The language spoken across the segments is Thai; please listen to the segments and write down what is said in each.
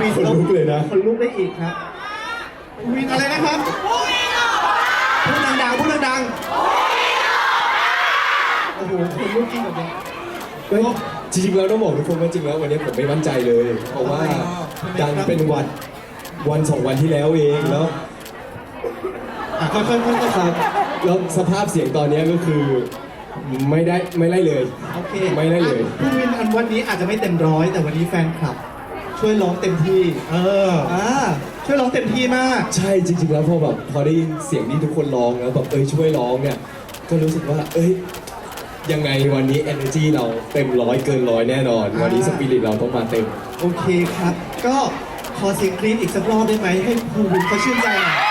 วินคนลุกเลยนะคนลุกได้อีกครับภูวินอะไรนะครับพูดดังๆพูดดังๆโอ้โหคนลุกจริงกับเนี่ยเฮ้ยจริงๆแล้วต้องบอกทุกคนว่าจริงแล้ววันนี้ผมไม่มั่นใจเลย เพราะว่าดันเป็นหวัดวันสองวันที่แล้วเองแล้วอะค่อยๆค่อยๆครับแล้วสภาพเสียงตอนนี้ก็คือไม่ได้ไม่ได้เลยโอเคไม่ได้เลยอะภูวินอันวันนี้อาจจะไม่เต็มร้อยแต่วันนี้แฟนคลับ ช่วยร้องเต็มที่เอออ่าช่วยร้องเต็มที่มาก ใช่จริงๆแล้วพอแบบพอได้ยินเสียงที่ทุกคนร้องแล้วแบบเอ้ยช่วยร้องเนี่ยก็รู้สึกว่า เอ้ยยังไงวันนี้ energy เราเต็มร้อยเกินร้อยแน่นอน วันนี้อ่าสปิริตเราต้องมาเต็ม โอเคครับ ก็ขอเสียงกรี๊ดอีกสักรอบได้ไหมให้ภูวินเขาชื่นใจหน่อย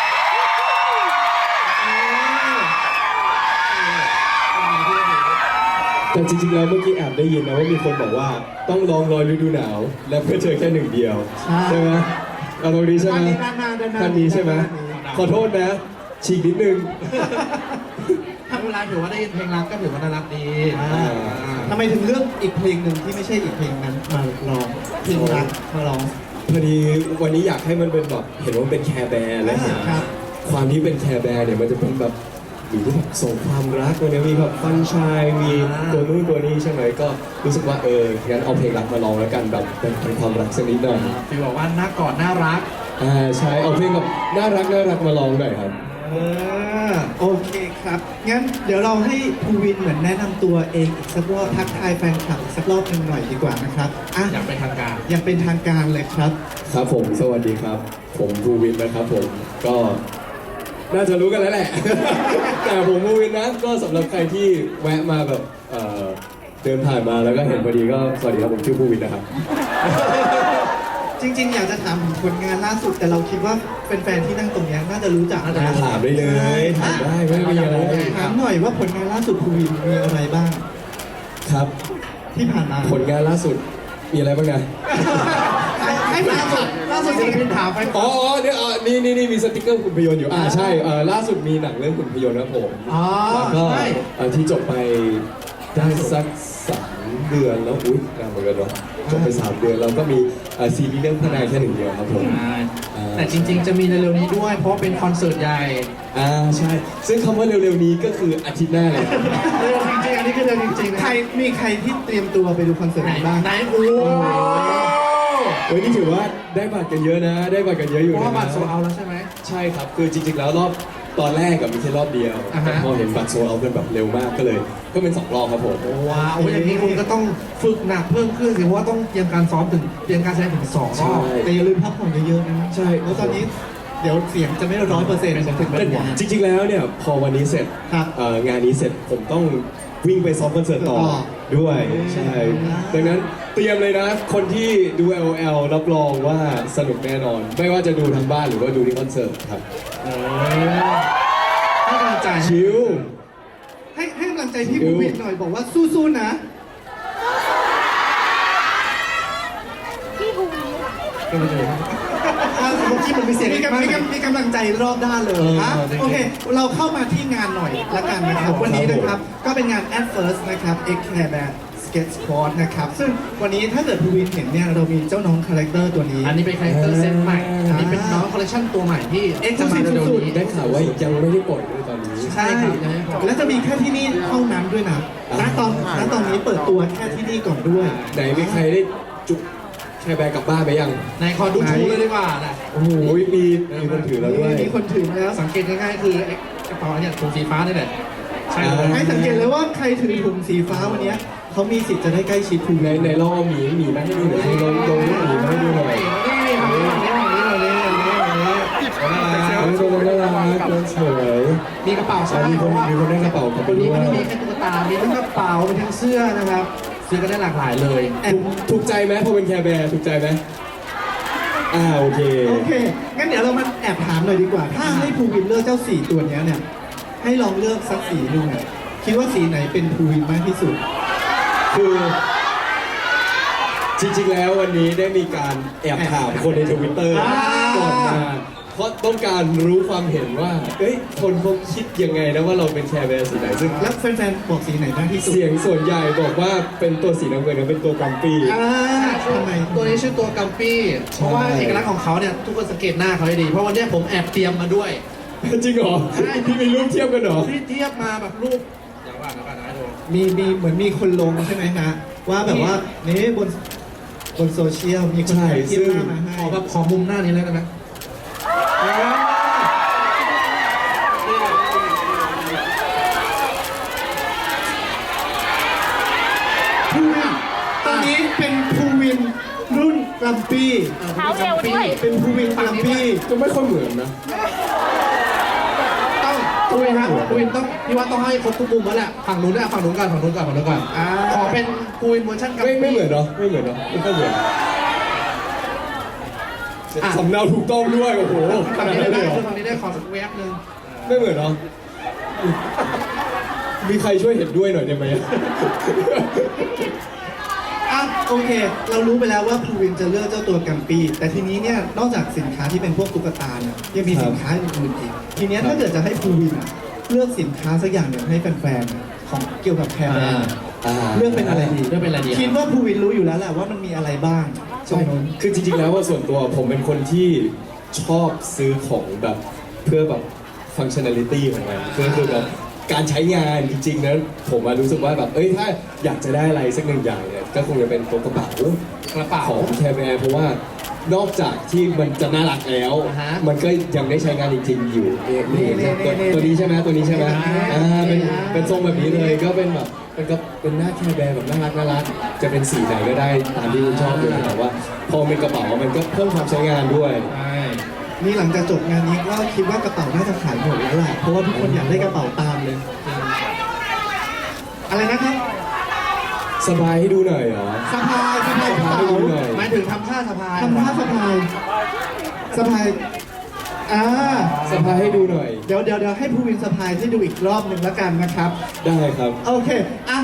แต่จริงๆ แล้วเมื่อกี้แอบได้ยินนะว่ามีคนบอกว่าต้องลองรอยฤดูหนาว และเพื่อเจอแค่หนึ่งเดียวใช่ไหมเอาตรงนี้ใช่ไหมด้านนี้ด้านหน้าด้านหน้าท่านนี้ใช่ไหมด้านนี้ขอโทษนะ ฉีกนิดนึง ถ้าเวลาถือว่าได้ยินเพลงรักก็ถือว่าน่ารักดีอ่า ทำไมถึงเลือกอีกเพลงหนึ่งที่ไม่ใช่อีกเพลงนั้นมาร้องเพลงรักมาร้อง พอดีวันนี้อยากให้มันเป็นแบบเห็นว่ามันเป็นแคร์แบร์และเห็นครับ ความที่เป็นแคร์แบร์เนี่ยมันจะเป็นแบบ หรือแบบส่งความรักมันจะมีแบบฟันชายมีตัวนู้นตัวนี้ใช่ไหมก็รู้สึกว่าเอองั้นเอาเพลงรักมาลองแล้วกันแบบเป็นความรักสักนิดหน่อยฟีลบอกว่าหน้ากอดน่ารักอ่าใช่เอาเพลงแบบน่ารักน่ารักมาลองหน่อยครับเออโอเคครับ งั้นเดี๋ยวเราให้ภูวินเหมือนแนะนำตัวเองอีกสักรอบทักทายแฟนคลับอีกสักรอบหนึ่งหน่อยดีกว่านะครับอะอยากเป็นทางการอย่างเป็นทางการเลยครับ ครับผมสวัสดีครับ ผมภูวินนะครับผมก็ น่าจะรู้กันแล้วแหละ แต่ผมภูวินนะก็สำหรับใครที่แวะมาแบบเอ่อเดินผ่านมาแล้วก็เห็นพอดีก็สวัสดีครับผมชื่อภูวินนะครับ จริง ๆ อยากจะถามถึงผลงานล่าสุด แต่เราคิดว่าแฟนๆที่นั่งตรงเนี้ยน่าจะรู้จักน่าจะนะถามได้เลยถามได้ไม่มีอะไร ถามหน่อยว่าผลงานล่าสุดภูวินมีอะไรบ้าง ครับ ที่ผ่านมาผลงานล่าสุดมีอะไรบ้างนะ ให้ให้ล่าสุด ล่าสุดศิลปินถามไปอ๋ออ๋อเนี่ยอะนี่นี่นี่มีสติกเกอร์คุณพยนต์อยู่ อ่าใช่เอ่อล่าสุดมีหนังเรื่องคุณพยนต์นะครับผมอ๋อแล้วก็ใช่ เอ่อที่จบไปได้สักสามเดือนแล้วอุ้ยนานเหมือนกันเนาะจบไปสามเดือนแล้วก็มีเอ่อซีรีส์เรื่องพนายแค่หนึ่งเดียวครับผมแต่จริง ๆ จะมีในเร็วๆนี้ด้วย เพราะว่าเป็นคอนเสิร์ตใหญ่อ่าใช่ ซึ่งคำว่าเร็วๆนี้ก็คืออาทิตย์หน้าเลยครับ เร็วจริงๆอันนี้คือเร็วจริงๆนะใครมีใครที่เตรียมตัวไปดูคอนเสิร์ตไหนไหนบ้าง ไหนโอ้โห เฮ้ยนี่ถือว่าได้บัตรกันเยอะนะ ได้บัตรกันเยอะอยู่เพราะนะว่าบัตรโซลเอาแล้วใช่ไหม ใช่ครับ คือจริงๆแล้วรอบตอนแรกกับมีแค่รอบเดียวอ่าฮะ แต่พอเห็นบัตรโซลเอาเป็นแบบเร็วมากก็เลย ก็เป็นสองรอบครับผม ว้าวอย่างนี้คุณก็ต้องฝึกหนักเพิ่มขึ้นสิเพราะว่าต้องเตรียมการซ้อมถึงเตรียมการแสดงถึงสองรอบใช่ แต่อย่าลืมพักผ่อนเยอะๆนะใช่ แล้วตอนนี้เดี๋ยวเสียงจะไม่ร้อยเปอร์เซ็นต์ถึงแต่วันงานจริงๆแล้วเนี่ยพอวันนี้เสร็จครับ เอ่องานนี้เสร็จผมต้องวิ่งไปซ้อมคอนเสิร์ตต่อ ต่อ ด้วยใช่อ่าดังนั้นเตรียมเลยนะ คนที่ดู LOL รับรองว่าสนุกแน่นอน ไม่ว่าจะดูทางบ้านหรือว่าดูที่คอนเสิร์ตครับให้กำลังใจชิลให้ให้กำลังใจพี่ภูวินหน่อยบอกว่าสู้ๆนะก็ไปดูอ่าเมื่อกี้มันมีเสียงมีกำมีกำมีกำลังใจรอบด้านเลยเอออะจริงๆโอเค เราเข้ามาที่งานหน่อยละกันนะครับ วันนี้นะครับ ก็เป็นงาน at first นะครับ X Care Band Skate Sport นะครับ ซึ่งวันนี้ถ้าเกิดภูวินเห็นเนี่ย เรามีเจ้าน้องคาแรคเตอร์ตัวนี้ อันนี้เป็นคาแรคเตอร์เซตใหม่ อันนี้เป็นน้องคอลเลคชันตัวใหม่ที่เอ็กซ์จะคลูมาซีฟเร็วสุดๆนี้ได้ข่าวว่ายังไม่ได้ปล่อยด้วยตอนนี้ ใช่ครับยังไม่พอและจะมีแค่ที่นี่เท่านั้นด้วยนะณตอนณตอนนี้เปิดตัวแค่ที่นี่ก่อนด้วย ไหนมีใครได้จุก แค่แบกกลับบ้านไปยังในขอดูชูเลยดีกว่านะโอ้โหมีมีคนถือแล้วด้วย มีคนถือมาแล้วสังเกตง่ายๆคือไอ้กระเป๋าเนี่ยถุงสีฟ้านี่แหละใช่เลยให้สังเกตเลยว่าใครถือถุงสีฟ้าวันเนี้ยเขามีสิทธิ์จะได้ใกล้ชิดภูวิในนในลองเอาหมีหมีมาให้ดูหน่อยสิลองลองรูปหมีมาให้ดูหน่อยนี่ทำนี้ทำนี้ทำนี้ทำนี้ทำนี้ทำนี้เออตัวน่ารักตัวสวยมีกระเป๋าใช่อะไหมมีคนมีคนได้กระเป๋ากลับไปวันนี้ด้วยไม่ได้มีแค่ตุ๊กตามีทั้งกระเป๋ามีทั้งเสื้อนะครับ ซื้อกันได้หลากหลายเลย ถูกถูกใจไหมพอเป็นแคร์แบร์ถูกใจไหมอ่าโอเค โอเค งั้นเดี๋ยวเรามาแอบถามหน่อยดีกว่า ถ้าให้ภูวินเลือกเจ้าสีตัวเนี้ยเนี่ย ให้ลองเลือกสักสีหนึ่งอะคิดว่าสีไหนเป็นภูวินมากที่สุด คือจริงๆแล้ววันนี้ได้มีการแอบถามคนในทวิตเตอร์อ่าก่อนมา เพราะต้องการรู้ความเห็นว่า เอ้ย คนเขาคิดยังไงนะว่าเราเป็นแคร์แบร์สีไหนซึ่งแล้วแฟนๆบอกสีไหนมากที่สุดเสียงส่วนใหญ่บอกว่าเป็นตัวสีน้ำเงินนะเป็นตัวกัมปี้ อ่าทำไม ตัวนี้ชื่อตัวกัมปี้ เพราะว่าใช่เอกลักษณ์ของเขาเนี่ยทุกคนสังเกตหน้าเขาให้ดี เพราะวันเนี้ยผมแอบเตรียมมาด้วยจริงเหรอใช่พี่มีรูปเทียบกันเหรอ ที่เทียบมาแบบรูปอย่างว่านะว่านะดูมีมีเหมือนมีคนลงใช่ไหมฮะ ว่าแบบว่านี่บนบนโซเชียลมีคนใช่ถ่ายคลิปซึ่ง หน้ามาให้ขอแบบขอมุมหน้านี้เลยได้ไหม ภูวินตอนนี้เป็นภูวินรุ่นกลัมปี้เท้าเร็วด้วย เป็นภูวินกลัมปี้ก็ไม่ค่อยเหมือนนะ ต้องคุยครับคุยต้องพี่ว่าต้องให้ครบทุกมุมแล้วแหละฝั่งนู้นด้วยฝั่งนู้นก่อนฝั่งนู้นก่อนฝั่งนู้นก่อนอ่าขอเป็นคุยเวอร์ชันกัมไม่ปี้ไม่เหมือนเนาะไม่เหมือนเนาะไม่ค่อยเหมือน อะ สำเนาถูกต้องด้วยโอ้โหขฝั่งนาดนี้นั้นเลได้ยเหรอฝั่งนี้ได้ขอสักแวบหนึงไม่เหมือนเนาะมีใครช่วยเห็นด้วยหน่อยได้ไหม อะโอเค เรารู้ไปแล้วว่าภูวินจะเลือกเจ้าตัวกัมปี้แต่ทีนี้เนี่ยนอกจากสินค้าที่เป็นพวกตุ๊กตาเนี่ยยังมีครับสินค้าอื่นๆอีกทีเนี้ยถ้าเกิดจะให้ภูวินอะเลือกสินค้าสักอย่างหนึ่งให้แฟนๆของเกี่ยวกับแคร์แบร์อ่าเลือกเป็นอะไรดี เลือกเป็นอะไรดี คิดว่าภูวินรู้อยู่แล้วแหละว่ามันมีอะไรบ้าง ใช่คือจริงๆแล้วว่าส่วนตัวผมเป็นคนที่ชอบซื้อของแบบเพื่อแบบฟังชั่น a ลิตี้ของมันคือคือแบบการใช้งานจริงๆนะผมมารู้สึกว่าแบบเอ้ยถ้าอยากจะได้อะไรสักหนึ่งอย่างเนี่ยก็คงจะเป็นตัวกระเป๋ากระเป๋าของแคร์แบร์เพราะว่านอกจากที่มันจะน่ารักแล้ว อ่าฮะมันก็ยังได้ใช้งานจริงๆอยู่นี่นี่นี่ตัวนี่ตัวนี้ใช่ไหมตัวนี้ใช่ไหมนี่อ่าเป็นนี่เป็นทรงแบบนี้เลยก็เป็นแบบ เป็นก็เป็นหน้าแคร์แบร์แบบน่ารักน่ารักจะเป็นสีไหนก็ได้ตามที่คุณชอบเลยแต่ว่า พอเป็นกระเป๋ามันก็เพิ่มความใช้งานด้วย ใช่นี่หลังจากจบงานนี้ก็คิดว่ากระเป๋าน่าจะขายหมดแล้วแหละเพราะว่าทุกคนอยากได้กระเป๋าตามเลย อะไรนะครับสบายให้ดูหน่อยเหรอ สะพายสะพายกระเป๋าให้ดูหน่อยหมายถึงทำท่าสะพายทำท่าสะพายสะพาย อ่าสบายให้ดูหน่อย เดี๋ยวเดี๋ยวเดี๋ยวให้ภูวินสะพายให้ดูอีกรอบหนึ่งแล้วกันนะครับ ได้ครับ โอเค อะ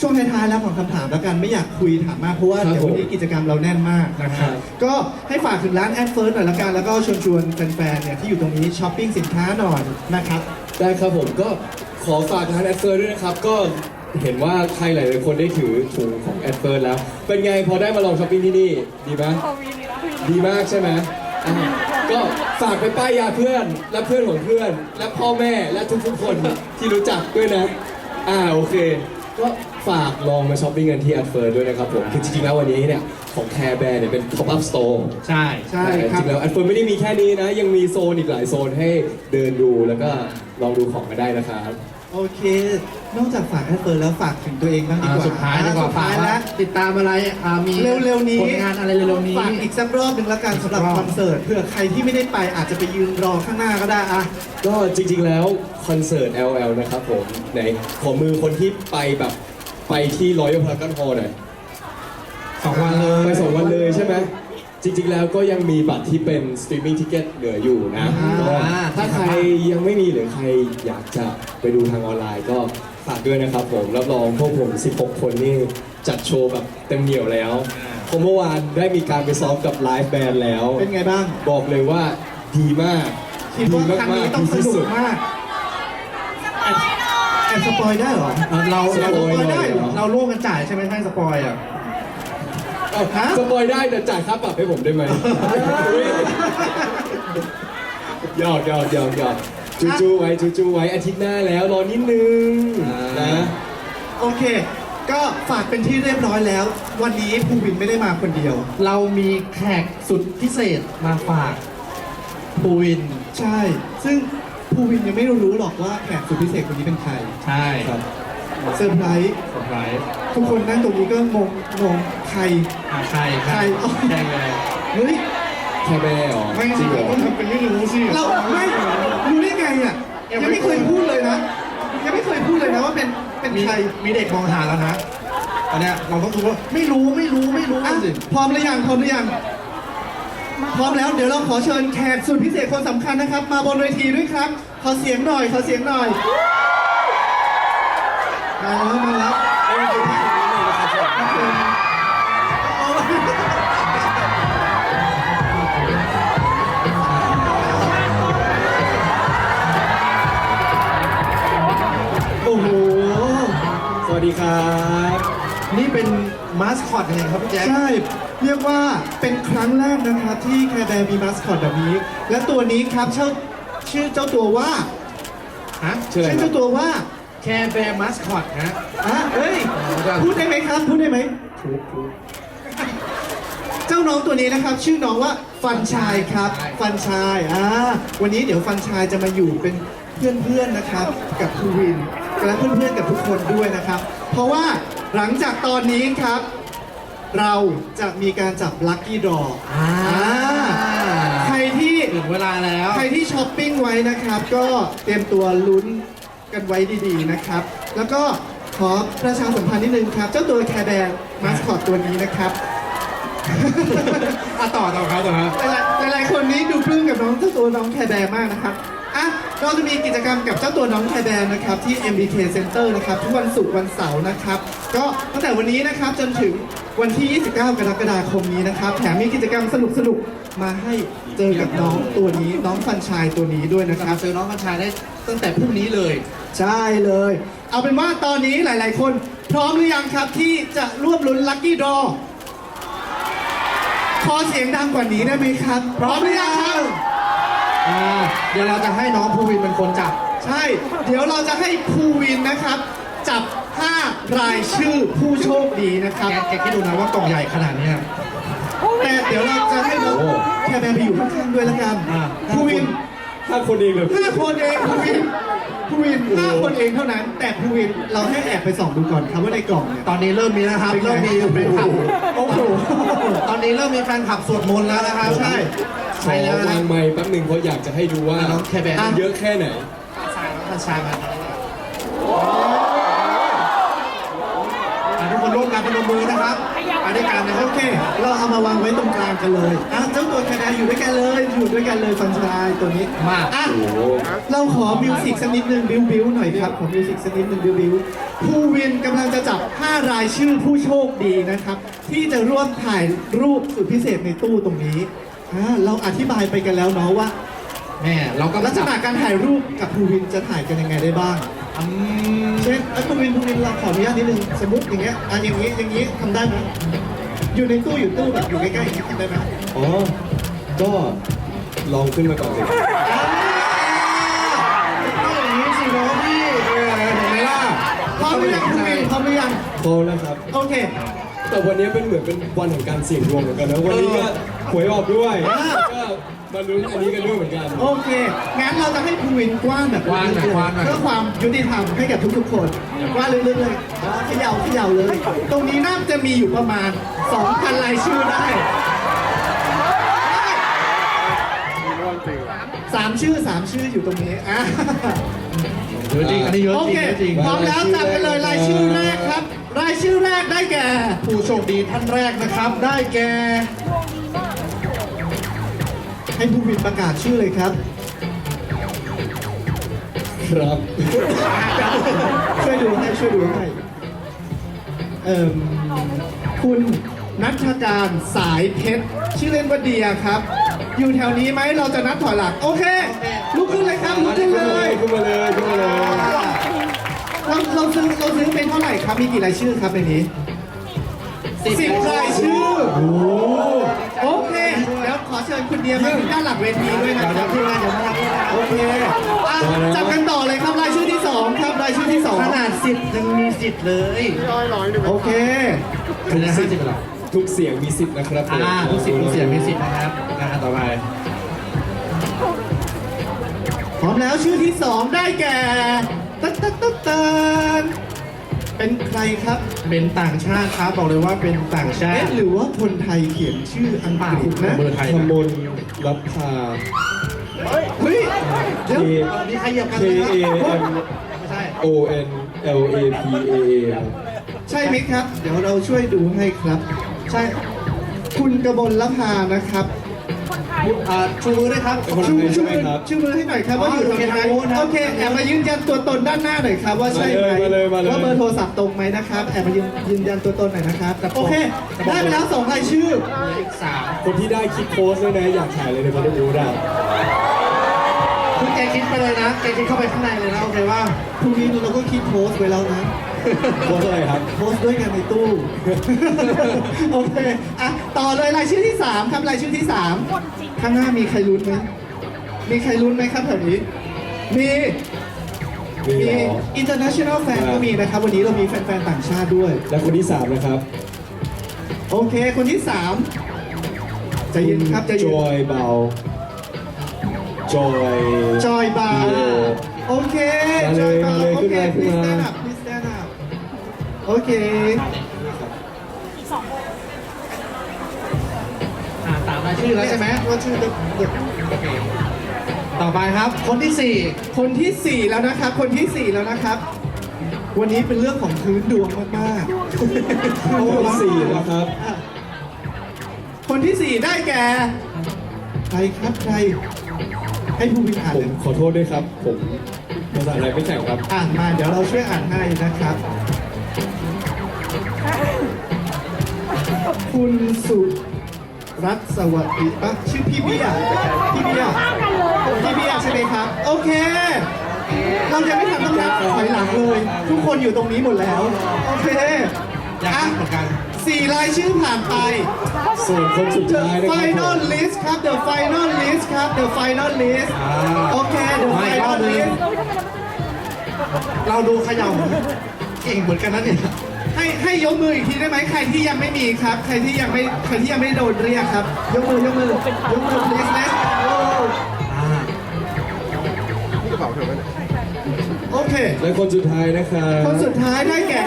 ช่วงท้ายๆแล้วของคำถามแล้วกันไม่อยากคุยถามมากเพราะว่าครับเดี๋ยววันนี้ผมกิจกรรมเราแน่นมากนะครับ ครับก็ให้ฝากถึงร้านแอดเฟิร์สหน่อยละกัน แล้วก็ชวนชวนๆแฟนๆเนี่ยที่อยู่ตรงนี้ช้อปปิ้งสินค้าหน่อยนะครับ ได้ครับผมก็ขอฝากร้านแอดเฟิร์ด้วยนะครับ ก็เห็นว่าใครหลายๆคนได้ถือถุงของแอดเฟิร์แล้ว เป็นไงพอได้มาลองช้อปปิ้งที่นี่ ดีไหม ดีมากใช่ไหมอ่า ก็ฝากไปป้ายยาเพื่อน และเพื่อนของเพื่อน และพ่อแม่และทุกๆคนที่รู้จักด้วยนะ อ่าโอเค ก็ฝากลองมาช้อปปิ้งกันที่แอดเฟิร์ด้วยนะครับผมคือจริงๆแล้ววันนี้เนี่ยของแคร์แบร์เนี่ยเป็น pop up store ใช่ ใช่คจรับริงๆแล้วแอดเฟิร์ไม่ได้มีแค่นี้นะ ยังมีโซนอีกหลายโซนให้เดินดูแล้วก็ลองดูของกันได้นะครับ โอเค นอกจากฝากแอดเฟิร์สแล้วฝากถึงตัวเองบ้างดีอ่ากว่าสุดท้ายดีกว่าสุดท้ายฝกแล้ว ติดตามอะไรอ่ามีเร็วๆนี้ผลงานอะไรเร็วๆนี้ ฝากอีกสักรอบหนึ่งแล้วกันสำหรับอีกรอบ คอนเสิร์ตเผื่อใครที่ไม่ได้ไปอาจจะไปยืนรอข้างหน้าก็ได้อะก็จริงๆแล้วคอนเสิร์ต LL นะครับผมไหนขอมือคนที่ไปแบบไปที่รอยัลพารากอนฮอลหน่อยสองวันเลยไปสองวันเลยใช่ไหมจริงๆแล้วก็ยังมีบัตรที่เป็นสตรีมมิ่งทิเก็ตเหลืออยู่นะอ่า ก็ถ้าใครยังไม่มีหรือใครอยากจะไปดูทางออนไลน์ก็ ฝากด้วยนะครับผมรับรองพวกผม 16 คนนี่จัดโชว์แบบเต็มเหนียวแล้วผมเมื่อวานได้มีการไปซ้อมกับไลฟ์แบนด์แล้ว เป็นไงบ้าง บอกเลยว่าดีมากคิดว่าครั้งนี้ต้องสดีที่นุสุกดมากแอบแอบสปอยได้เหรอ เราสเราปอยหน่อยได้เหรอเราร่วมกันจ่ายใช่ไหมให้สปอยอะเอ้าฮะสปอยได้แต่จ่ายค่าปรับให้ผมได้ไหมหยอกหยอกหยอกหยอก จูจูไว้จูจูไว้อาทิตย์หน้าแล้วรอนิดนึงอ่านนะโอเค ก็ฝากเป็นที่เรียบร้อยแล้ว วันนี้ภูวินไม่ได้มาคนเดียว เรามีแขกสุดพิเศษมาฝากปูวิน ใช่ ซึ่งภูวินยังไม่รู้หรอกว่าแขกสุดพิเศษคนนี้เป็นใครใช่ครับเซอร์ไพรส์สไพรส์ทุกคนนั่งตรงนี้ก็งงงงใครอ่าใครใครแจ้งเลยเฮ้ย แค่แม่เหรอไม่จริงเหรอต้องทำเป็นไม่รู้สิเราไม่รู้ได้ไงอะยังไม่เคยพูดเลยนะ ยังไม่เคยพูดเลยนะว่าเป็นเป็นมีใครมีเด็กมองหาแล้วนะอันเนี้ยเราต้องรู้ว่าไม่รู้ไม่รู้ไม่รู้อะสิพร้อมหรือยังพร้อมหรือยังพร้อมแล้วเดี๋ยวเราขอเชิญแขกสุดพิเศษคนสำคัญนะครับ มาบนเวทีด้วยครับ ขอเสียงหน่อยขอเสียงหน่อยมาแล้วมาแล้ว ครับนี่เป็นมาสคอตยังไงครับพี่แจ๊คใช่เรียกว่าเป็นครั้งแรกนะครับที่แคร์แบร์มีมาสคอตแบบนี้ และตัวนี้ครับเช่าชื่อเจ้าตัวว่าฮะชื่ออะไรครัเจ้าบตัวว่าแคร์แบร์มาสคอตฮะ อะเอ้ยพูดได้ไหมครับพูดได้ไหม ถูกถูก เจ้าน้องตัวนี้นะครับ ชื่อน้องว่าฟันชายครับ ฟันชายอ่าวันนี้เดี๋ยวฟันชายจะมาอยู่เป็นเพื่อนๆนะครับ กับครูวิน และเพื่อนๆกับทุกคนด้วยนะครับ เพราะว่าหลังจากตอนนี้ครับ เราจะมีการจับลัคกี้ดออ่าใครที่ถึงเวลาแล้ว ใครที่ช้อปปิ้งไว้นะครับ ก็เตรียมตัวลุ้นกันไว้ดีๆนะครับ แล้วก็ขอประชาสัมพันธ์นิดนึงครับ เจ้าตัวแคร์แบร์มาสคอตตัวนี้นะครับอะต่อต่อครับต่อครับหลายๆหลายๆคนนี้ดูปลื้มกับน้องเจ้าตัวน้องแคร์แบร์มากนะครับ อะเราจะมีกิจกรรมกับเจ้าตัวน้องแคร์แบร์นะครับที่ MBK Center นะครับทุกวันศุกร์วันเสาร์นะครับ ก็ตั้งแต่วันนี้นะครับจนถึงวันที่ 29 กรกฎาคมนี้นะครับแถมมีกิจกรรมสนุกๆมาให้เจอกับน้องตัวนี้ น้องฟันชายตัวนี้ด้วยนะคครัรับบเจอน้องกัญชาได้ตั้งแต่พรุ่งนี้เลย ใช่เลย เอาเป็นว่าตอนนี้หลาย ๆ คนพร้อมหรือยังครับที่จะร่วมลุ้นลัคกี้ดอขอเสียงดังกว่านี้ได้ไหมครับ พร้อมหรือยังครับ อ่าเดี๋ยวเราจะให้น้องภูวินเป็นคนจับ ใช่ เดี๋ยวเราจะให้ภูวินนะครับ จับ5รายชื่อผู้โชคดีนะครับแกแกคิดดูนะว่ากล่องใหญ่ขนาดเนี้ยแต่เดี๋ยวเราจะให้น้องโอ้แคร์แบร์ไปอยู่ข้างๆด้วยละกันอ่าภูวินถ้าคนเองเลยห้าคนเองภูวินภูวินห้าคนเองเท่านั้น แต่ภูวินเราให้แอบไปส่องดูก่อนครับว่าในกล่องเนี่ยตอนนี้เริ่มมีแล้วครับเป็นไงเริ่มมีแฟนคลับโอ้โหตอนนี้เริ่มมีแฟนคลับสวดมนต์แล้วนะครับใช่ ขใช่อแล้ววานะงไม้แป๊บหนึ่งเพราะอยากจะให้ดูว่าน้องแคร์แบร์เยอะแค่ไหนกัญชามาอะทุกคนร่วมกันพนมมือนะครับไปด้วยกันนะครัโอบเค เราเอามาวางไว้ตรงกลางกันเลยอะเจ้าตัวแคนาอยู่ด้วยกันเลย อยู่ด้วยกันเลยฟันชายตัวนี้มาอะโอ้โหเราขอมิวสิกสักนิดนึงบิวบิวหน่อยครับ ขอมิวสิกสักนิดนึงบิวบิวผู้วินกำลังจะจับ 5 รายชื่อผู้โชคดีนะครับ ที่จะร่วมถ่ายรูปสุดพิเศษในตู้ตรงนี้ อ่าเราอธิบายไปกันแล้วเนาะว่า แม่เราก็ลักษณะการถ่ายรูปกับผู้วินจะถ่ายกันยังไงได้บ้างอืมเช่นเอ้ยผู้วินผู้วินเราขออนุญาตนิดนึงสมมติอย่างเงี้ยอะอย่างนี้อย่างนี้ทำได้ไหมอยู่ในตู้อยู่ตู้แบบอยู่ใกล้ๆอย่างนี้ทำได้ไหมอ๋อ ก็ลองขึ้นมาก่อนเลยต้องอย่างนี้สิน้องพี่เออเห็นไหมล่ะพร้อมหรือยังผู้วินพร้อมหรือยังพอแล้วครับ โอเค แต่วันนี้เป็นเหมือนเป็นวันแห่งการเสี่ยงดวงเหมือนกันนะวันนี้ก็ หวยออกด้วยอ่าก็มาลุ้นอันนี้กันด้วยเหมือนกัน โอเค งั้นเราจะให้ภูวินกว้างแบบกว้างหน่อยกว้างหน่อย เพื่อความยุติธรรมให้กับทุกๆคนกว้างลึกๆเลยอ๋อเขย่าเขย่าเลย ตรงนี้น่าจะมีอยู่ประมาณ 2,000รายชื่อได้ สามชื่อสามชื่ออยู่ตรงนี้อะเยอะจริงอันนี้เยอะโอจริเคงเยอะจริงพร้อมแล้วจับกันเลยรายชื่อแรกครับ รายชื่อแรกได้แก่ ผู้โชคดีท่านแรกนะครับ ได้แก่ ให้ภูวินประกาศชื่อเลยครับ ครับ ช่วยดูให้ช่วยดูให้เอ่มคุณนัทการสายเพชรชื่อเล่นว่าเดียครับ อยู่แถวนี้ไหมเราจะนับถอยหลังโอเคลุกขึ้นเลยครับลุกขึ้นเลยขึ้นมาเลยขึ้นมาเลยเราเราซื้อเราซื้อเป็นเท่าไหร่ครับมีกี่รายชื่อครับในนี้สิบรายชื่อโอเคเดี๋ยวข อเชิญคุณเดียมาที่ด้านหลังเวทีด้วยนะคเดี๋รัยวบพี่งานเดี๋ยวมาทำนี่นะโอเคอะจับกันต่อเลยครับรายชื่อที่สองครับรายชื่อที่สองขนาดสิทธิ์ยังมีสิทธิ์เลยโอเคคือนะห้าสิบเหรอทุกเสียงมีสิทธิ์นะครับผมอ่าทุกสิทธิ์ทุกเสียงมีสิทธิ์นะครับนะฮะต่อไปพร้อมแล้วชื่อที่สองได้แก่ตัดตัดตัดตัน เป็นใครครับเป็นต่างชาติครับบอกเลยว่าเป็นต่างชาเอ๊ะติหรือว่าคนไทยเขียนชื่ออังกฤษนะเบอร์ไทยขนะมลรับพาเฮ้ยเดี๋ยว K มีใครเหยียบกัน K ไหม A ครับ M ไม่ใช่ O N L A P A A ใช่ไหมครับ เดี๋ยวเราช่วยดูให้ครับ ใช่ คุณกบลลพานะครับ อ่าชูมือด้วยครับเป็นคนชูไทยใช่ชูไหมมือครับ ชูมือให้หน่อยครับว่าอยู่ตรงไหนโอเคนะโอเคแอบมายืนยันตัวตนด้านหน้าหน่อยครับว่าใช่ไหมมาเลยมาเลย ว่าเบอร์โทรศัพท์ตรงไหมนะครับแอบมายืนยืนยันตัวตนหน่อยนะครับโอเคได้ไปแล้วสองรายชื่ออีกสามคนที่ได้คลิปโพสต์ด้วยนะอยากถ่ายเลยในพันธบูได้โคือแกคิดไปเลยนะ แกคิดเข้าไปข้างในเลยนะโอเคว่าพรุ่งนี้เราก็คิดโพสต์ไว้แล้วนะ โพสต์อะไรครับ โพสต์ด้วยกันในตู้ โอเค อะ ต่อเลยรายชื่อที่3ครับรายชื่อที่3ข้างหน้ามีใครลุ้นไหมมีใครลุ้นไหมครับแถวนี้ มี มีมี เหรอ international fan ครับก็มีนะครับ วันนี้เรามีแฟนๆต่างชาติด้วย และคนที่สามนะครับโอเค คนที่3ใจเย็นครับใจจเย็นอยเบา จอย จอยบาโอ้ร์โอเค มาจเลอยยบามาร์ เลยโอเคขึ้น please มา stand up please stand up โอเค อ่าตามรายชื่อแล้วใช่ไหมว่าชื่อเด็กต่อไปครับ คนที่สี่คนที่4แล้วนะครับ คนที่4แล้วนะครับ วันนี้เป็นเรื่องของพื้นดวงมากๆคนที่สี่นะครับ อะคนที่4ได้แก่ ใครครับใคร ให้ผู้วินอ่านผเลมยขอโทษด้วยครับ ผมภาษาไทยไม่แข็งครับ อ่านมาเดี๋ยวเราช่วยอ่านให้นะครับ คุณสุรัตน์สวัสดีปะชื่อพี่เบี้ยพี่เบี้ยพี่เบี้ยใช่ไหมครับ โอเค เราจะไม่ทำต้องนับถอยหลังเลย ทุกคนอยู่ตรงนี้หมดแล้ว โอเค อยากอะคิดเหมือนกัน สี่รายชื่อผ่านไป ส่วนคนสุด The ท้ายนะครับ final ผม list ครับ The final list ครับ The final list อ่าโอเค The ไม่รอ final บหนึ่ง list เราดูเขย่าเก่งเหมือนกันนะเนี่ยให้ให้ยกมืออีกทีได้ไหมใครที่ยังไม่มีครับ ใครที่ยังไม่ใครที่ยังไม่โดนเรียกครับ ยกมือยกมือยกมือ please let's go อ่าโอเค และคนสุดท้ายนะครับคนสุดท้ายได้แก่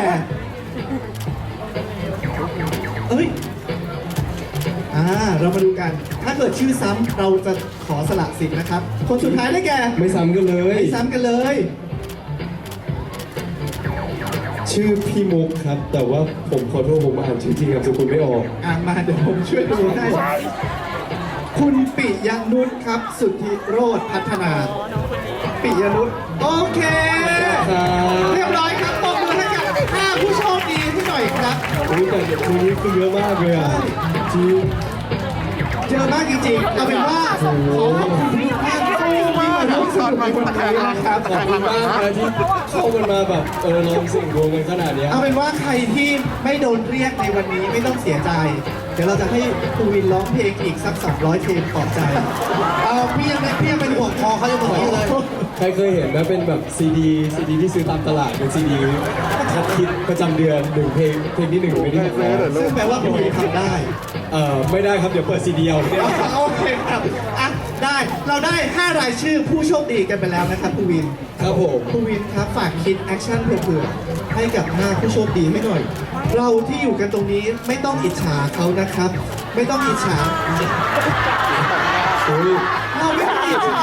เอ้ยอ่าเรามาดูกัน ถ้าเกิดชื่อซ้ำเราจะขอสละสิทธิ์นะครับ คนสุดท้ายได้แก่ไม่ซ้ำกันเลย ไม่ซ้ำกันเลย ชื่อพี่มุกครับ แต่ว่าผมขอโทษผมอ่านชื่อจริงกับสกุลไม่ออก อ่านมาเดี๋ยวผมช่วยดูให้คุณปิยนุชครับ สุทธิโรธพัฒนา ปิยนุชโอเค ครับ เรียบร้อย อุ้ยแต่เดี๋ยวคืนนี้คือเยอะมากเลยอะจริงเจอมากจริงๆเอาเป็นว่าขอขอบคุณทุกท่านที่มาร่วมสนุกในวันนี้นะครับขอบคุณมากนะที่เข้ากันมาแบบเออลองเสิ่งดวงกันขนาดเนี้ยเอาเป็นว่าใครที่ไม่โดนเรียกในวันนี้ไม่ต้องเสียใจ เดี๋ยวเราจะให้ครูวินร้องเพลงอีกสัก200เพลงปลอบใจ เอาพี่ยังไม่พี่ยังเป็นห่วงคอเขายังบอกอยู่เลย ใครเคยเห็นไหมเป็นแบบซีดีซีดีที่ซื้อตามตลาดเป็นซีดีคัดคิดประจำเดือนหนึ่งเพลงเพลงที่หนึ่งเพลงที่หนึ่งร้อยซึ่งแปลว่าครูวินทำได้ เออไม่ได้ครับเดี๋ยวเปิดซีดีเอาเนี่ยโอเคครับอะได้เราได้ 5 รายชื่อผู้โชคดีกันไปแล้วนะครับครูวิน ครับผมครูวินครับฝากคิดแอคชั่นเผื่อๆให้กับ 5 ผู้โชคดีให้หน่อย เราที่อยู่กันตรงนี้ไม่ต้องอิจฉาเขานะครับ ไม่ต้องอิจฉาเราไม่ต้องอิจฉา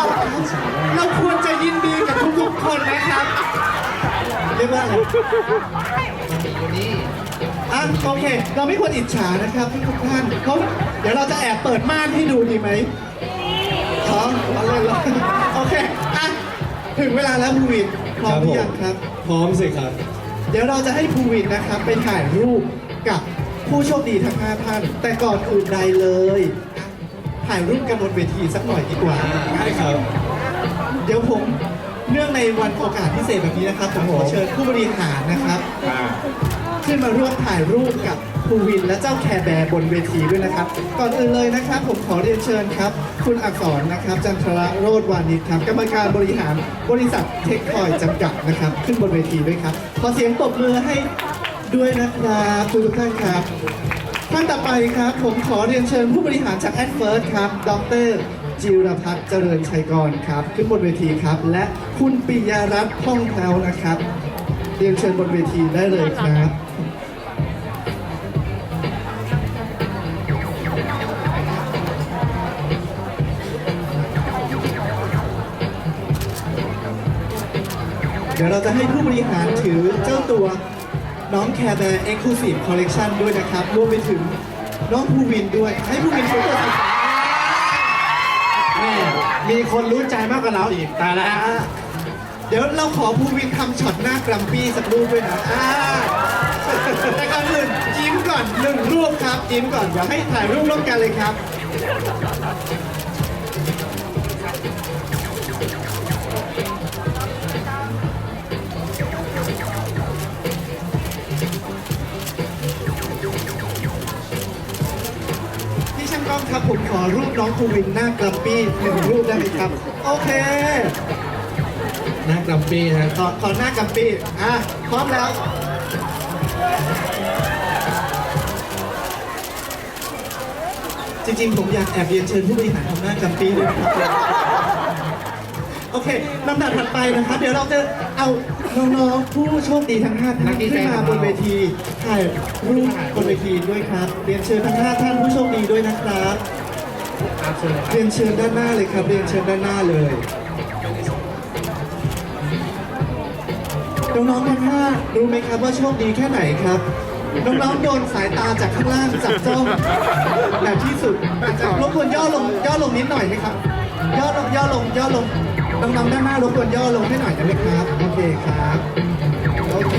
เราควรจะยินดีกับทุกๆคนนะครับเรียกว่าอะไรอะโอเค เราไม่ควรอิจฉานะครับทุกท่านเพราเดี๋ยวเราจะแอบเปิดม่านให้ดูดีไหมอ๋อเอาเลยเหรอโอเคอะถึงเวลาแล้วภูวินพร้อมหรือยังครับ พร้อมสิครับ เดี๋ยวเราจะให้ภูวินนะครับไปถ่ายรูปกับผู้โชคดีทั้ง5ท่านแต่ก่อนอื่นใดเลย ถ่ายรูปกันบนเวทีสักหน่อยดีกว่า ได้ครับ เดี๋ยวผมเนื่องในวันโอกาสพิเศษแบบนี้นะครับผมขอเชิญผู้บริหารนะครับขึ้ นมาร่วมถ่ายรูปกับภูวินและเจ้าแคร์แบร์บนเวทีด้วยนะครับ ก่อนอื่นเลยนะครับ ผมขอเรียนเชิญครับ คุณอักษรนะครับ จันทระโรธวานิชครับกรรมการบริหารบริษัทเทคคอยจำกัดนะครับ ขึ้นบนเวทีด้วยครับ ขอเสียงปรบมือให้ด้วยนะครับทุกทุกๆท่านครับท่านต่อไปครับ ผมขอเรียนเชิญผู้บริหารจากแอดเฟิร์สครับ ดรจิรพัฒน์เจริญชัยกรครับ ขึ้นบนเวทีครับ และคุณปิยรัตน์พ่องแถวนะครับ เรียนเชิญบนเวทีได้เลยครับ เดี๋ยวเราจะให้ผู้บริหารถือเจ้าตัวน้องแคร์แบร์เอ็กซ์คลูซีฟคอลเลกชันด้วยนะครับ รวมไปถึงน้องภูวินด้วย ให้ภูวินช่วยตัวสีฟ้าแม่มีคนรู้ใจมากกว่าเราอีกตายแล้วอ่าเดี๋ยวเราขอภูวินทำช็อตหน้ากรัมปี้สักรูปด้วยนะอ่าแต่ก่อนอื่นยิ้มก่อนหนึ่งรูปครับยิ้มก่อนเดี๋ยวให้ถ่ายรูปร่วมกันเลยครับ ภูวินหน้ากลัมปี้หนึ่งรูปได้ไหมครับ โอเค หนะกรัมปี้ฮะขอขอหน้ากัมปี้อะพร้อมแล้ว จริงๆ ผมอยากแอบเรียนเชิญผู้บริหารทำหน้ากัมปี้ด้วยนะครับโอเคลำดับถัดไปนะครับ เดี๋ยวเราจะเอาน้องๆผู้โชคดีทั้ง5ท่านขึ้นมาบนเวทีถ่ายรูปบนเวทีด้วยครับ เรียนเชิญทั้ง5ท่านผู้โชคดีด้วยนะครับ ครับเชิญเลยครับเรียนเชิญด้านหน้าเลยครับ เรียนเชิญด้านหน้าเลย น้องๆทั้งห้ารู้ไหมครับว่าโชคดีแค่ไหนครับ น้องๆโดนสายตาจากข้างล่างจับจ้องแบบที่สุดอาจจะรบกวนย่อลงย่อลงนิดหน่อยไหมครับ ย่อลงย่อลงย่อลงน้องๆด้านหน้ารบกวนย่อลงให้หน่อยได้ไหมครับ โอเคครับ โอเค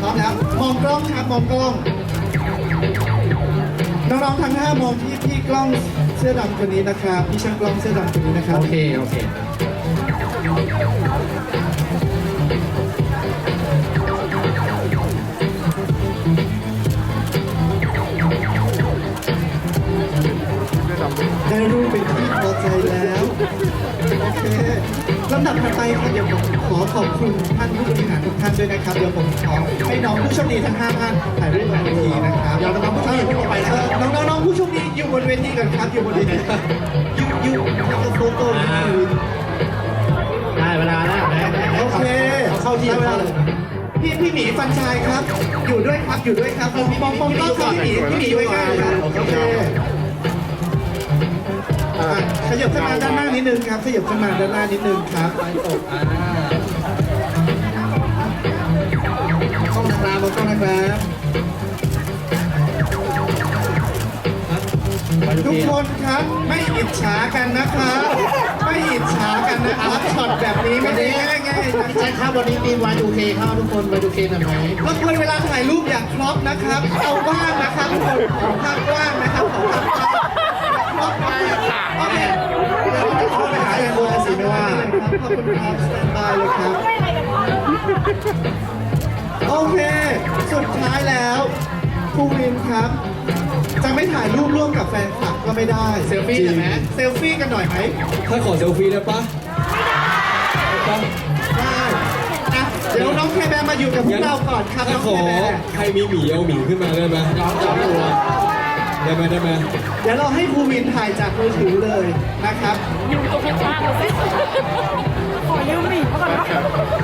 พร้อมแล้วมองกล้องครับมองกล้องน้องๆทั้งห้ามองที่พี่กล้อง เสื้อดำคนนี้นะครับพี่ช่างกล้องเสื้อดำคนนี้นะครับโอเคโอเคได้รูปเป็นที่พอใจแล้วโอเค ลำดับถัดไปครับเดี๋ยวผมขอขอบคุณท่านผู้บริหารทุกท่านด้วยนะครับเดี๋ยวผมขอให้น้องผู้โชคดีทั้งห้าท่านถ่ายรูปบนเวทีนะครับเดี๋ยวน้องผู้โชคดีไปนะครับเอ่อน้องๆน้องผู้โชคดีอยู่บนเวทีกันครับอยู่บนเวทีอยู่อยู่โฟโต้อยู่ได้เวลาแล้วโอเคเข้าที่เข้าเลยพี่พี่หมีฟันชายครับ อยู่ด้วยครับอยู่ด้วยครับมองมองมองกล้องครับพี่หมีพี่หมีไว้ใกล้ครับโอเค อะขยับขึ้นมาด้านหน้านิดนึงครับขยับขึ้นมาด้านหน้านิดนึงครับไปตกอ่าต้องนะครับต้องนะครับไปทุกทีคนครับไม่อิจฉากันนะครับไม่อิจฉากันนะครับช็อตแบบนี้ไม่ได้ง่ายๆนะ พี่แจ็คครับวันนี้ทีม Y2K เข้าทุกคน Y2K หน่อยไหมรบกวนเวลาถ่ายรูปอย่างครบนะครับ เอาว่างนะครับทุกคนขอภาพกว้างนะครับขอภาพกว้างครบนะครับ โอเคเดี๋ยวเราจะเข้าไปหาอย่างโบราณสีไม่ว่าขอบคุณครับสแตนบายเลยครับ โอเค สุดท้ายแล้วภูวินครับ จะไม่ถ่ายรูปร่วมกับแฟนคลับก็ไม่ได้ เซลฟี่กันไหมเซลฟี่กันหน่อยไหมถ้าขอเซลฟี่ได้ปะได้ปะได้อะเดี๋ยวน้องแคร์แบร์มาอยู่กับพวกเราก่อนครับ ถ้าน้องขอแคร์แบร์ ใครมีหมีเอาหมีขึ้นมาได้ไหมย้อนย้อนตัว ได้ไหมได้ไหมเดี๋ยวเราให้ภูวินถ่ายจากมือถือเลยนะครับ อยู่ตรงกลางเราสิขอยืมหมีเขาก่อนนะ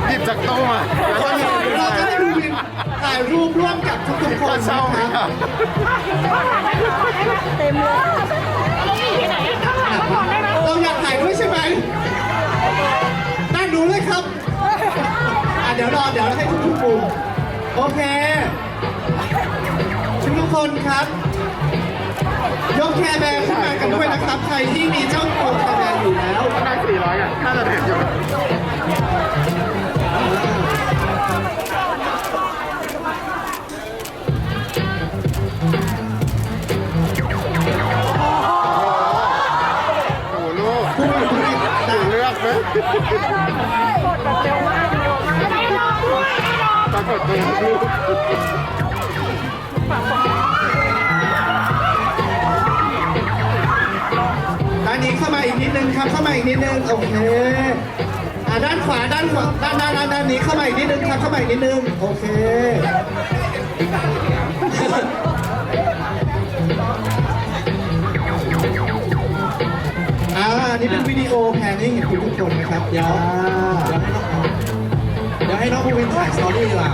หยิบจากโต๊ะอะแล้วก็หยิบเราจะให้ภูวินถ่ายรูปร่วมกับทุกๆคนเศร้านะไหมครับเต็มเลยเราหมีที่ไหนอะเราก่อนได้ไหมเราอยากถ่ายด้วยใช่ไหมนั่งดูเลยครับอะเดี๋ยวรอเดี๋ยวให้ทุกๆมุมโอเคทุกๆคนครับ ยกแคร์แบร์ขึ้นมากันด้วยนะครับ ใครที่มีเจ้าตัวแคร์แบร์อยู่แล้วได้สี่ร้อยอะน่าจะถึงอยู่โอ้โหลูกผู้ริหารถึงเลือกไหมกดแบบเร็วมากเร็วมากปรากฏตัวลูก ครับเข้ามาอีกนิดนึงโอเคอ่าด้านขวาด้านขวาด้านด้านด้านด้านนี้เข้ามาอีกนิดนึงครับเข้ามาอีกนิดนึงโอเคอ่านี่เป็นวิดีโอแพนให้เห็นทุกคนนะครับเดี๋ยวอ่าเดี๋ยวให้น้องเดี๋ยวให้น้องภูวินถ่ายสตอรี่ดีกว่า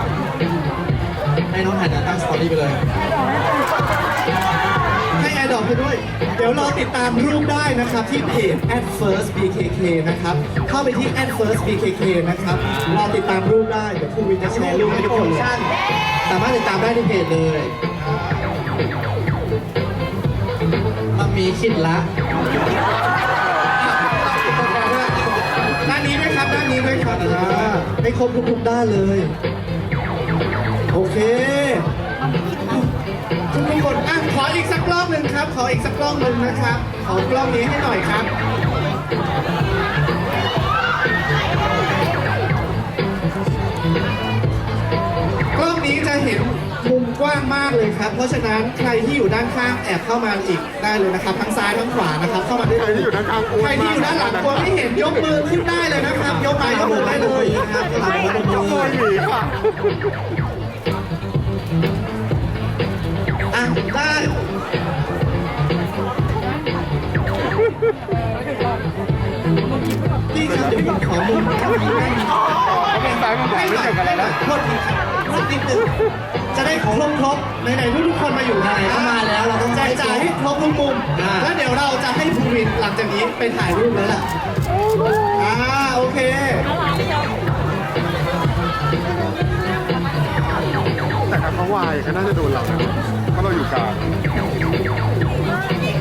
ให้น้องถ่ายแตั้งสตอรี่ไปเลย ให้แอดดอกไปด้วย เดี๋ยวรอติดตามรูปได้นะครับที่เพจ at first bkk นะครับ เข้าไปที่ at first bkk นะครับ รอติดตามรูปได้ เดี๋ยวครูวินจะแชร์รูปให้ทุกคนเลยสามารถติดตามได้ในเพจเลยมันมีคิดละด้านนี้ด้วยครับ ด้านนี้ด้วยครับอ่าให้ครบทุกๆด้านเลย โอเค อีกสักรอบหนึ่งครับ ขออีกสักกล้องหนึ่งนะครับ ขอกล้องนี้ให้หน่อยครับ กล้องนี้จะเห็นมุมกว้างมากเลยครับนะครับ เพราะฉะนั้นใครที่อยู่ด้านข้างแอบเข้ามาอีกได้เลยนะครับ ทั้งซ้ายทั้งขวานะครับ เข้ามาได้ใครเลยที่อยู่ด้านข้างอ้วนใครที่อยู่ด้านหลังกลัวไม่เห็นยกมือขึ้นได้เลยนะครับ ยกไม้ยกมือได้เลยนะครับสลับมือขโมยหมีค่ะ อะได้ เดี๋ยวผมขอมุมทางนี้ได้ไหมเขาเป็นซ้ายเป็นขวาไม่เกี่ยวกันแล้วนะโทษทีครับสักนิดหนึงจะได้ครบครบไหนๆทุกๆคนมาอยู่ไหนก็มาแล้วเราต้องแจกจ่ายให้ครบทุกมุมแล้วเดี๋ยวเราจะให้ภูวินหลังจากนี้ไปถ่ายรูปแล้วล่ะอ่าโอเค แต่ถ้าเขาวายเขาน่าจะโดนเรานะเพราะเราอยู่กลาง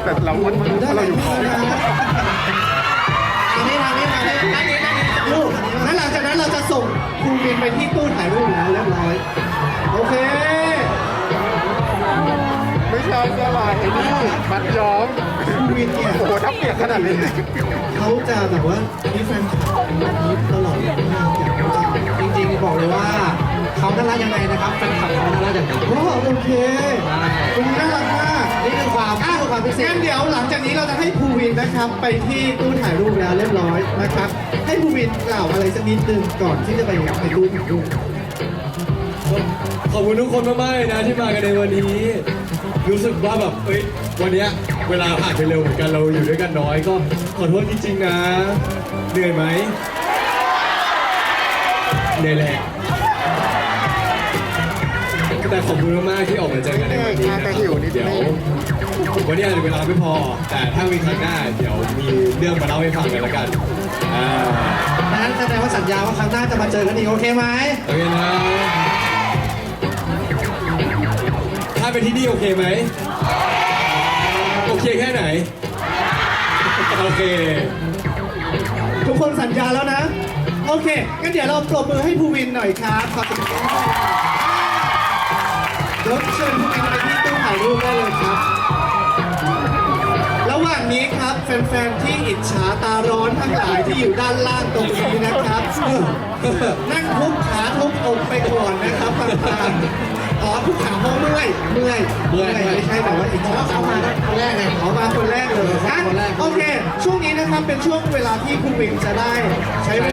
แต่เราอ้วนมากเพราะเราอยู่ขอบ เราจะส่งภูวินไปที่ตู้ถ่ายรูปแล้วเรียบร้อย โอเค ไม่ใช่เสื้อลายไอ้นี่มัดย้อมภูวินเนี่ยโอ้โหถ้าเปียกขนาดนี้เขาจะแบบว่ามีแฟนคลับแบบนี้ตลอดเลยมากอยากรู้จักจริงๆบอกเลยว่า เขาน่ารักยังไงนะครับแฟนคลับเขาน่ารักอย่างไรโอ้โอเคคุณน่ารักมากนี่คือความอะนี่คือความพิเศษงั้นเดี๋ยวหลังจากนี้เราจะให้ภูวินนะครับ ไปที่ตู้ถ่ายรูปแล้วเรียบร้อยนะครับ ให้ภูวินกล่าวอะไรสักนิดนึงก่อนที่จะไปในรูปถ่ายรูปขอบคุณทุกคนมากๆเลยนะที่มากันในวันนี้ รู้สึกว่าแบบเอ้ยวันเนี้ยเวลาผ่านไปเร็วเหมือนกันเราอยู่ด้วยกันน้อยก็ขอโทษจริงๆนะเหนื่อยไหมเหนื่อยแหละ แต่ขอบคุณมากๆที่ออกมาเจอกันในวันนี้นะครับเดี๋ยววันนี้อาจจะเวลาไม่พอ แต่ถ้ามีครั้งหน้าเดี๋ยวมีเรื่องมาเล่าให้ฟังกันแล้วกันอ่านั้นแสดงว่าสัญญาว่าครั้งหน้าจะมาเจอกันอีกโอเคไหมโอเคนะถ้าเป็นที่นี่โอเคไหมโอเคแค่ไหนโอเค ทุกคนสัญญาแล้วนะ โอเคงั้นเดี๋ยวเราปรบมือให้ภูวินหน่อยครับขอบคุณค รับเดี๋ยวเชิญภูวินไปที่ตู้ถ่ายรูปได้เลยครับ ระหว่างนี้ครับแฟนๆที่อิจฉาตาร้อนทั้งหลายที่อยู่ด้านล่างตรงนี้นะครับนั่งทุบขาทุบอกไปก่อนนะครับต่างๆอ๋อทุกขาเพราะเมื่อยเมื่อยเมื่อยไม่ใช่แต่ว่าอิจฉาเขามาคนแรกไงเขามาคนแรกเลยเขามาคนแรกโอเค ช่วงนี้นะครับเป็นช่วงเวลาที่คุณวิงจะได้ใช้